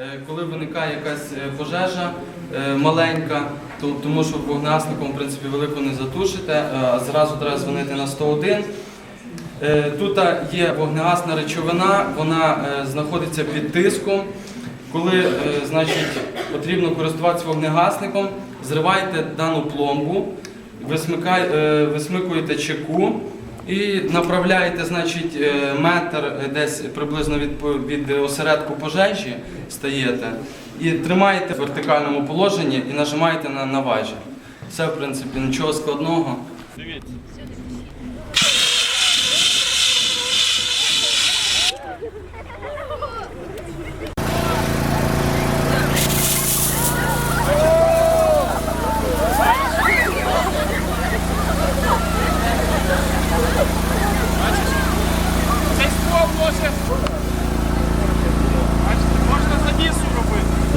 Е, Коли виникає якась е, пожежа е, маленька, то тому що вогнегасником в принципі велику не затушите, е, зразу треба дзвонити на 101. Е, Тут є вогнегасна речовина, вона знаходиться під тиском. Коли значить, потрібно користуватися вогнегасником, зриваєте дану пломбу, висмикуєте чеку і направляєте значить, е, метр е, десь приблизно від, від осередку пожежі стаєте і тримаєте в вертикальному положенні і нажимаєте на, на важіль. Все, в принципі, нічого складного. Дивіться.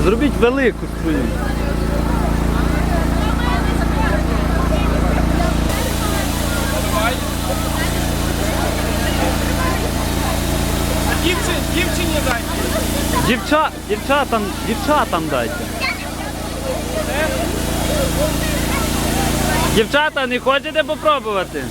Зробіть велику свою. Давай. Дівчині, дівчині дайте. Дівча, дівчатам, дівчатам дайте. Дівчата, не хочете попробувати?